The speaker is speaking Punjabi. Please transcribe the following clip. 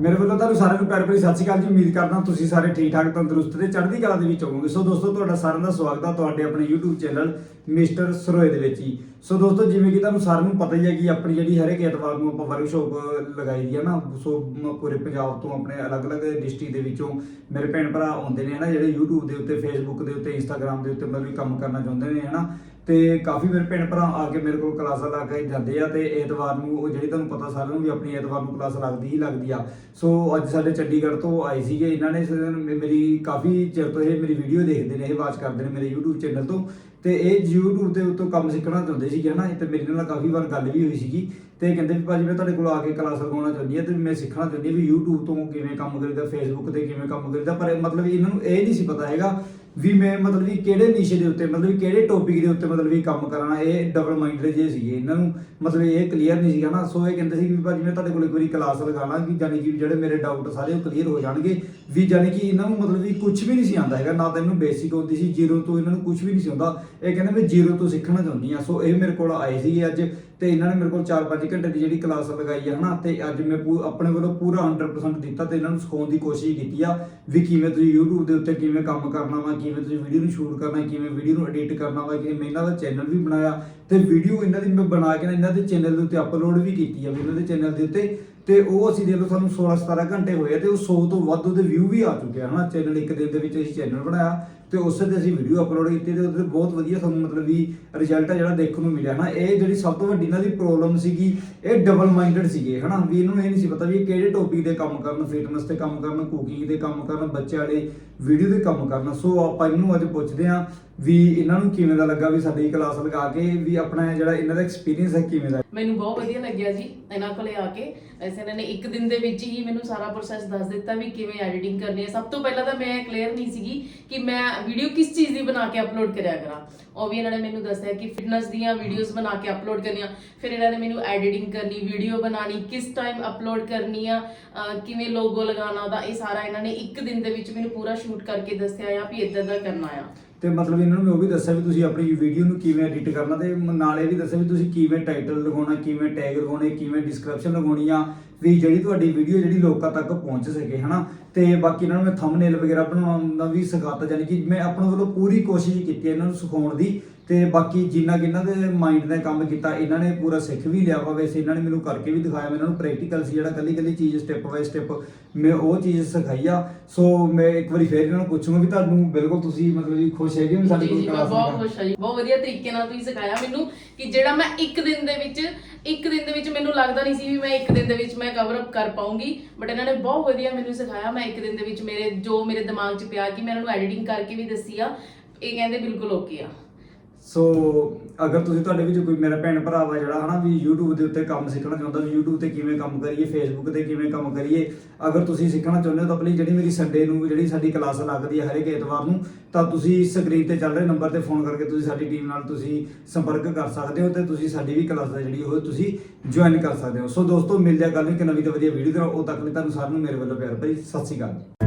ਮੇਰੇ ਵੱਲੋਂ ਤੁਹਾਨੂੰ ਸਾਰਿਆਂ ਨੂੰ ਪਿਆਰ ਭਰੀ ਸਤਿ ਸ਼੍ਰੀ ਅਕਾਲ ਜੀ। ਉਮੀਦ ਕਰਦਾ ਤੁਸੀਂ ਸਾਰੇ ਠੀਕ ਠਾਕ, ਤੰਦਰੁਸਤ ਤੇ ਚੜ੍ਹਦੀ ਕਲਾ ਦੇ ਵਿੱਚ ਹੋਵੋਗੇ। ਸੋ ਦੋਸਤੋ, ਤੁਹਾਡਾ ਸਾਰਿਆਂ ਦਾ ਸਵਾਗਤ ਹੈ ਤੁਹਾਡੇ ਆਪਣੇ YouTube ਚੈਨਲ ਮਿਸਟਰ ਸਰੋਏ ਦੇ ਵਿੱਚ ਹੀ। ਸੋ ਦੋਸਤੋ, ਜਿਵੇਂ ਕਿ ਤੁਹਾਨੂੰ ਸਾਰਿਆਂ ਨੂੰ ਪਤਾ ਹੀ ਹੈ ਕਿ ਆਪਣੀ ਜਿਹੜੀ ਹਰੇਕ ਐਤਵਾਰ ਨੂੰ ਆਪਾਂ ਵਰਕਸ਼ਾਪ ਲਗਾਈ ਦੀ ਹੈ ਨਾ, ਸੋ ਮ- ਪੂਰੇ ਪੰਜਾਬ ਤੋਂ ਆਪਣੇ ਅਲੱਗ-ਅਲੱਗ ਡਿਸਟ੍ਰਿਕਟ ਦੇ ਵਿੱਚੋਂ ਮੇਰੇ ਭੈਣ ਭਰਾ ਆਉਂਦੇ ਨੇ, ਹਨਾ, ਜਿਹੜੇ YouTube ਦੇ ਉੱਤੇ, Facebook ਦੇ ਉੱਤੇ, Instagram ਦੇ ਉੱਤੇ ਮਤਲਬ ਵੀ ਕੰਮ ਕਰਨਾ ਚਾਹੁੰਦੇ ਨੇ, ਹਨਾ। ਤੇ ਕਾਫੀ ਮੇਰੇ ਭੈਣ ਭਰਾ ਆ ਕੇ ਮੇਰੇ ਕੋਲ ਕਲਾਸਾਂ ਲਾ ਕੇ ਜਾਂਦੇ ਆ ਤੇ ਐਤਵਾਰ ਨੂੰ ਉਹ ਜਿਹੜੀ ਤੁਹਾਨੂੰ ਪਤਾ ਸਾਰਿਆਂ ਨੂੰ ਵੀ ਆਪਣੀ ਐਤਵਾਰ ਨੂੰ ਕਲਾਸ ਲੱਗਦੀ ਹੀ ਲੱਗਦੀ ਆ। ਸੋ ਅੱਜ ਸਾਡੇ ਚੰਡੀਗੜ੍ਹ ਤੋਂ ਆਏ ਸੀਗੇ, ਇਹਨਾਂ ਨੇ ਮੇਰੀ ਕਾਫੀ ਚਿਰ ਤੋਂ ਇਹ ਮੇਰੀ ਵੀਡੀਓ ਦੇਖਦੇ ਨੇ, ਇਹ ਵਾਚ ਕਰਦੇ ਨੇ ਮੇਰੇ YouTube ਚੈਨਲ ਤੋਂ। ਤੇ ਇਹ YouTube ਦੇ ਉੱਤੋਂ ਕੰਮ ਸਿੱਖਣਾ ਚਾਹੁੰਦੇ ਸੀਗੇ ਹਨਾ, ਤੇ ਮੇਰੇ ਨਾਲ ਕਾਫੀ ਵਾਰ ਗੱਲ ਵੀ ਹੋਈ ਸੀਗੀ। ਤੇ ਕਹਿੰਦੇ ਵੀ ਭਾਜੀ ਮੈਂ ਤੁਹਾਡੇ ਕੋਲ ਆ ਕੇ ਕਲਾਸ ਲਗਾਉਣਾ ਚਾਹੁੰਦੀ ਹਾਂ ਤੇ ਮੈਂ ਸਿੱਖਣਾ ਚਾਹੁੰਦੀ ਹਾਂ ਵੀ YouTube ਤੋਂ ਕਿਵੇਂ ਕੰਮ ਕਰੀਦਾ, Facebook ਤੇ ਕਿਵੇਂ ਕੰਮ ਕਰੀਦਾ, ਪਰ ਮਤਲਬ ਇਹਨਾਂ ਨੂੰ ਇਹ ਨਹੀਂ ਸੀ ਪਤਾ ਹੈਗਾ ਵੀ ਮੈਂ ਮਤਲਬ ਵੀ ਕਿਹੜੇ ਨਿਸ਼ੇ ਦੇ ਉੱਤੇ, ਮਤਲਬ ਵੀ ਕਿਹੜੇ ਟੌਪਿਕ ਦੇ ਉੱਤੇ ਮਤਲਬ ਵੀ ਕੰਮ ਕਰਾਂ, ਇਹ ਡਬਲ ਮਾਈਂਡਡ ਜੇ ਸੀਗੇ, ਇਹਨਾਂ ਨੂੰ ਮਤਲਬ ਇਹ ਕਲੀਅਰ ਨਹੀਂ ਸੀਗਾ ਨਾ, ਸੋ ਇਹ ਕਹਿੰਦੇ ਸੀ ਵੀ ਭਾਜੀ ਮੈਂ ਤੁਹਾਡੇ ਕੋਲ ਇੱਕ ਵਾਰੀ ਕਲਾਸ ਲਗਾਣਾ ਕਿ ਜਾਨੀ ਕਿ ਜਿਹੜੇ ਮੇਰੇ ਡਾਊਟ ਸਾਰੇ ਉਹ ਕਲੀਅਰ ਹੋ ਜਾਣਗੇ, ਵੀ ਜਾਨੀ ਕਿ ਇਹਨਾਂ ਨੂੰ ਮਤਲਬ ਵੀ ਕੁਝ ਵੀ ਨਹੀਂ ਸੀ ਆਉਂਦਾ ਹੈਗਾ, ਨਾ ਤਾਂ ਇਹਨੂੰ ਬੇਸਿਕ ਆਉਂਦੀ ਸੀ ਜ਼ੀਰੋ ਤੋਂ ਇਹਨਾਂ ਨੂੰ ਕੁਝ ਵੀ ਨਹੀਂ ਸੀ ਆਉਂਦਾ, ਇਹ ਕਹਿੰਦੇ ਮੈਂ ਜ਼ੀਰੋ ਤੋਂ ਸਿੱਖਣਾ ਚਾਹੁੰਦੀ ਆ ਸੋ ਇਹ ਮੇਰੇ ਕੋਲ ਆਏ ਸੀਗੇ ਅੱਜ ਤੇ ਇਹਨਾਂ ਨੇ ਮੇਰੇ ਕੋਲ 4-5 ਘੰਟੇ ਦੀ ਜਿਹੜੀ ਕਲਾਸ ਲਗਾਈ ਆ ਹਨਾ, ਤੇ ਅੱਜ ਮੈਂ ਪੂ- ਆਪਣੇ ਵੱਲੋਂ ਪੂਰਾ 100% ਦਿੱਤਾ ਤੇ ਇਹਨਾਂ ਨੂੰ ਸਿਖਾਉਣ ਦੀ ਕੋਸ਼ਿਸ਼ ਕੀਤੀ ਆ ਵੀ ਕਿਵੇਂ ਤੁਸੀਂ YouTube ਦੇ ਉੱਤੇ ਕਿਵੇਂ ਕੰਮ ਕਰਨਾ ਵਾ, ਕਿਵੇਂ ਤੁਸੀਂ ਵੀਡੀਓ ਨੂੰ ਸ਼ੂਟ ਕਰਨਾ, ਕਿਵੇਂ ਵੀਡੀਓ ਨੂੰ ਐਡਿਟ ਕਰਨਾ ਵਾ ਕਿ ਮੈਂ ਇਹਨਾਂ ਦਾ ਚੈਨਲ ਵੀ ਬਣਾਇਆ। ਤੇ ਵੀਡੀਓ ਇਹਨਾਂ ਦੀ ਮੈਂ ਬਣਾ ਕੇ ਨਾ ਇਹਨਾਂ ਦੇ ਚੈਨਲ ਦੇ ਉੱਤੇ ਅਪਲੋਡ ਵੀ ਕੀਤੀ ਆ, ਵੀ ਇਹਨਾਂ ਦੇ ਚੈਨਲ ਦੇ ਉੱਤੇ ਤੇ ਉਹ ਅਸੀਂ ਦੇਖ ਲਓ ਸਾਨੂੰ 16-17 ਘੰਟੇ ਹੋਏ ਆ ਤੇ ਉਹ 100 ਤੋਂ ਵੱਧ ਉਹਦੇ ਵਿਊ ਵੀ ਆ ਚੁੱਕੇ ਆ, ਹਨਾ? ਚੈਨਲ ਇੱਕ ਦਿਨ ਦੇ ਵਿੱਚ ਅਸੀਂ ਚੈਨਲ ਬਣਾਇਆ ਤੇ ਉਸੇ ਤੇ ਅਸੀਂ ਵੀਡੀਓ ਅਪਲੋਡ ਕੀਤੀ ਤੇ ਉਹਦੇ ਬਹੁਤ ਵਧੀਆ ਸਾਨੂੰ ਮਤਲਬ ਵੀ ਰਿਜ਼ਲਟ ਆ ਜਿਹੜਾ ਦੇਖਣ ਨੂੰ ਮਿਲਿਆ ਨਾ ਇਹ ਜਿਹੜੀ ਸਭ ਤੋਂ ਵੱਡੀ ਇਹਨਾਂ ਦੀ ਪ੍ਰੋਬਲਮ ਸੀਗੀ, ਇਹ ਡਬਲ ਮਾਈਂਡਡ ਸੀਗੇ, ਹਨਾ? ਵੀ ਇਹਨੂੰ ਇਹ ਨਹੀਂ ਸੀ ਪਤਾ ਵੀ ਇਹ ਕਿਹੜੇ ਟੌਪਿਕ ਤੇ ਕੰਮ ਕਰਨ ਫਿਟਨੈਸ ਤੇ ਕੰਮ ਕਰਨ ਕੁਕਿੰਗ ਤੇ ਕੰਮ ਕਰਨ ਬੱਚੇ ਵਾਲੇ ਵੀਡੀਓ ਤੇ ਕੰਮ ਕਰਨਾ। ਸੋ ਆਪਾਂ ਇਹਨੂੰ ਅੱਜ ਪੁੱਛਦੇ ਹਾਂ ਵੀ ਇਹਨਾਂ ਨੂੰ ਕਿਵੇਂ ਦਾ ਲੱਗਾ ਵੀ ਸਾਡੀ ਕਲਾਸ ਲਗਾ ਕੇ, ਵੀ ਆਪਣਾ ਜਿਹੜਾ ਇਹਨਾਂ ਦਾ ਐਕਸਪੀਰੀਅੰਸ ਹੈ ਕਿਵੇਂ ਦਾ? ਮੈਨੂੰ ਬਹੁਤ ਵਧੀਆ ਲੱਗਿਆ ਜੀ, ਇਹਨਾਂ ਕੋਲੇ ਆ ਕੇ। ਵੈਸੇ ਇਹਨਾਂ ਨੇ ਇੱਕ ਦਿਨ ਦੇ ਵਿੱਚ ਹੀ ਮੈਨੂੰ ਸਾਰਾ ਪ੍ਰੋਸੈਸ ਦੱਸ ਦਿੱਤਾ ਵੀ ਕਿਵੇਂ ਐਡੀਟਿੰਗ ਕਰਨੀ ਹੈ। ਸਭ ਤੋਂ ਪਹਿਲਾਂ ਤਾਂ ਮੈਂ ਕਲੀਅਰ ਨਹੀਂ ਸੀਗੀ ਕਿ ਮੈਂ ਵੀਡੀਓ ਕਿਸ ਚੀਜ਼ ਦੀ ਬਣਾ ਕੇ ਅਪਲੋਡ ਕਰਿਆ ਕਰਾਂ। ਉਹ ਵੀ ਇਹਨਾਂ ਨੇ ਮੈਨੂੰ ਦੱਸਿਆ ਕਿ ਫਿਟਨੈਸ ਦੀਆਂ ਵੀਡੀਓਜ਼ ਬਣਾ ਕੇ ਅਪਲੋਡ ਕਰਨੀਆਂ। ਫਿਰ ਇਹਨਾਂ ਨੇ ਮੈਨੂੰ ਐਡੀਟਿੰਗ ਕਰਨੀ ਵੀਡੀਓ ਬਣਾਣੀ ਕਿਸ ਟਾਈਮ ਅਪਲੋਡ ਕਰਨੀ ਆ ਕਿਵੇਂ ਲੋਗੋ ਲਗਾਉਣਾ ਉਹਦਾ ਇਹ ਸਾਰਾ ਇਹਨਾਂ ਨੇ ਇੱਕ ਦਿਨ ਦੇ ਵਿੱਚ ਮੈਨੂੰ ਪੂਰਾ ਸ਼ੂਟ ਕਰਕੇ ਦੱਸਿਆ ਆ ਵੀ ਇਦਾਂ ਦਾ ਕਰਨਾ ਆ। ਤੇ ਮਤਲਬ ਇਹਨਾਂ ਨੂੰ ਮੈਂ ਉਹ ਵੀ ਦੱਸਿਆ ਵੀ ਤੁਸੀਂ ਆਪਣੀ ਵੀਡੀਓ ਨੂੰ ਕਿਵੇਂ ਐਡਿਟ ਕਰਨਾ ਤੇ ਨਾਲ ਇਹ ਵੀ ਦੱਸਿਆ ਵੀ ਤੁਸੀਂ ਕਿਵੇਂ ਟਾਈਟਲ ਲਗਾਉਣਾ, ਕਿਵੇਂ ਟੈਗ ਲਗਾਉਣੇ, ਕਿਵੇਂ ਡਿਸਕ੍ਰਿਪਸ਼ਨ ਲਗਾਉਣੀ ਆ, ਵੀ ਜਿਹੜੀ ਤੁਹਾਡੀ ਵੀਡੀਓ ਜਿਹੜੀ ਲੋਕਾਂ ਤੱਕ ਪਹੁੰਚ ਸਕੇ, ਹਨਾ? ਤੇ ਬਾਕੀ ਇਹਨਾਂ ਨੂੰ ਮੈਂ ਥੰਬਨੇਲ ਵਗੈਰਾ ਬਣਾਉਣ ਦਾ ਵੀ ਸਿਖਾਤਾ ਜਾਨੀ ਕਿ ਮੈਂ ਆਪਣੇ ਵੱਲੋਂ ਪੂਰੀ ਕੋਸ਼ਿਸ਼ ਕੀਤੀ ਇਹਨਾਂ ਨੂੰ ਸਿਖਾਉਣ ਦੀ ਤੇ ਬਾਕੀ ਜਿੰਨਾ ਕਿ ਇਹਨਾਂ ਦੇ ਮਾਈਂਡ ਨੇ ਕੰਮ ਕੀਤਾ ਇਹਨਾਂ ਨੇ ਪੂਰਾ ਸਿੱਖ ਵੀ ਲਿਆ ਵਾ। ਵੈਸੇ ਇਹਨਾਂ ਨੇ ਮੈਨੂੰ ਕਰਕੇ ਵੀ ਦਿਖਾਇਆ ਮੈਂ ਇਹਨਾਂ ਨੂੰ ਪ੍ਰੈਕਟੀਕਲ ਸੀ ਜਿਹੜਾ ਕੱਲੀ ਕੱਲੀ ਚੀਜ਼ ਸਟੈਪ ਬਾਈ ਸਟੈਪ ਮੈਂ ਉਹ ਚੀਜ਼ ਸਿਖਾਈ ਆ। ਸੋ ਮੈਂ ਇੱਕ ਵਾਰੀ ਫੇਰ ਇਹਨਾਂ ਨੂੰ ਪੁੱਛੂੰਗਾ ਵੀ ਤੁਹਾਨੂੰ ਬਿਲਕੁਲ ਤੁਸੀਂ ਮਤਲਬ ਜੀ ਖੁਸ਼ ਹੈਗੇ ਹੋ ਸਾਡੇ ਜੀ ਕੋਲ ਜੀ ਮੈਂ class ਬਹੁਤ ਖੁਸ਼ ਹਾਂ ਜੀ। ਬਹੁਤ ਵਧੀਆ ਤਰੀਕੇ ਨਾਲ ਤੁਸੀਂ ਸਿਖਾਇਆ ਮੈਨੂੰ ਕਿ ਜਿਹੜਾ ਮੈਂ ਇੱਕ ਦਿਨ ਦੇ ਵਿੱਚ ਇੱਕ ਦਿਨ ਦੇ ਵਿੱਚ ਮੈਨੂੰ ਲੱਗਦਾ ਨਹੀਂ ਸੀ ਵੀ ਮੈਂ ਇੱਕ ਦਿਨ ਦੇ ਵਿੱਚ ਮੈਂ ਕਵਰ ਅਪ ਕਰ ਪਾਉਂਗੀ। ਬਟ ਇਹਨਾਂ ਨੇ ਬਹੁਤ ਵਧੀਆ ਮੈਨੂੰ ਸਿਖਾਇਆ ਮੈਂ ਇੱਕ ਦਿਨ ਦੇ ਵਿੱਚ ਮੇਰੇ ਜੋ ਮੇਰੇ ਦਿਮਾਗ 'ਚ ਪਿਆ ਕਿ ਮੈਂ ਇਹਨਾਂ ਨੂੰ ਐਡੀਟਿੰਗ ਕਰਕੇ ਵੀ ਦੱਸੀ ਆ ਇਹ ਕਹਿੰਦੇ ਬਿਲਕੁਲ ਓਕੇ ਆ। ਸੋ, ਅਗਰ ਤੁਸੀਂ ਤੁਹਾਡੇ ਵਿੱਚ ਕੋਈ ਮੇਰਾ ਭੈਣ ਭਰਾ ਵਾ ਜਿਹੜਾ ਹਨਾ, ਵੀ YouTube ਦੇ ਉੱਤੇ ਕੰਮ ਸਿੱਖਣਾ ਚਾਹੁੰਦਾ, ਵੀ YouTube ਤੇ ਕਿਵੇਂ ਕੰਮ ਕਰੀਏ, Facebook ਤੇ ਕਿਵੇਂ ਕੰਮ ਕਰੀਏ, ਅਗਰ ਤੁਸੀਂ ਸਿੱਖਣਾ ਚਾਹੁੰਦੇ ਹੋ ਤਾਂ ਪਲੀਜ਼ ਜਿਹੜੀ ਮੇਰੀ ਸੰਡੇ ਨੂੰ, ਜਿਹੜੀ ਸਾਡੀ ਕਲਾਸ ਲੱਗਦੀ ਹੈ ਹਰੇਕ ਐਤਵਾਰ ਨੂੰ, ਤਾਂ ਤੁਸੀਂ ਸਕਰੀਨ ਤੇ ਚੱਲ ਰਹੇ ਨੰਬਰ ਤੇ ਫੋਨ ਕਰਕੇ ਤੁਸੀਂ ਸਾਡੀ ਟੀਮ ਨਾਲ ਤੁਸੀਂ ਸੰਪਰਕ ਕਰ ਸਕਦੇ ਹੋ ਤੇ ਤੁਸੀਂ ਸਾਡੀ ਵੀ ਕਲਾਸ ਦਾ ਜਿਹੜੀ ਉਹ ਤੁਸੀਂ ਜੁਆਇਨ ਕਰ ਸਕਦੇ ਹੋ। ਸੋ ਦੋਸਤੋ, ਮਿਲਦੇ ਆ ਕੱਲ ਨੂੰ ਇੱਕ ਨਵੀਂ ਤੇ ਵਧੀਆ ਵੀਡੀਓ ਦੇ ਨਾਲ। ਉਹ ਤੱਕ ਲਈ ਤੁਹਾਨੂੰ ਸਾਰਿਆਂ ਨੂੰ ਮੇਰੇ ਵੱਲੋਂ ਪਿਆਰ ਭਰੀ ਸਤਿ ਸ਼੍ਰੀ ਅਕਾਲ।